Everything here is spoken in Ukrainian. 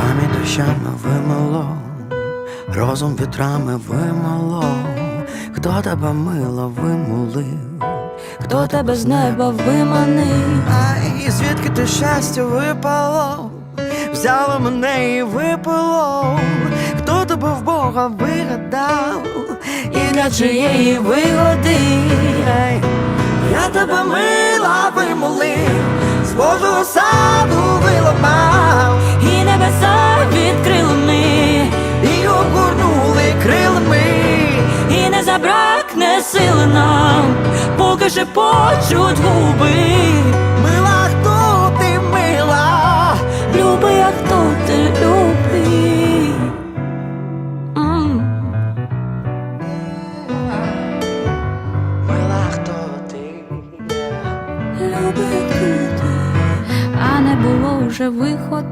Пам'ять дощами вимило, розум вітрами вимило, хто тебе мило вимулив, Хто тебе з неба виманив? Ай, звідки ти щастя випало, взяло мене і випило, хто тебе в Бога вигадав, і Для чиєї вигоди? Я тебе мила вимолив, з Божого саду забракне сили нам, поки же почуть губи. Мила, хто ти мила, люби, а хто ти любий. Мила, хто ти люби, як а не було вже виходу.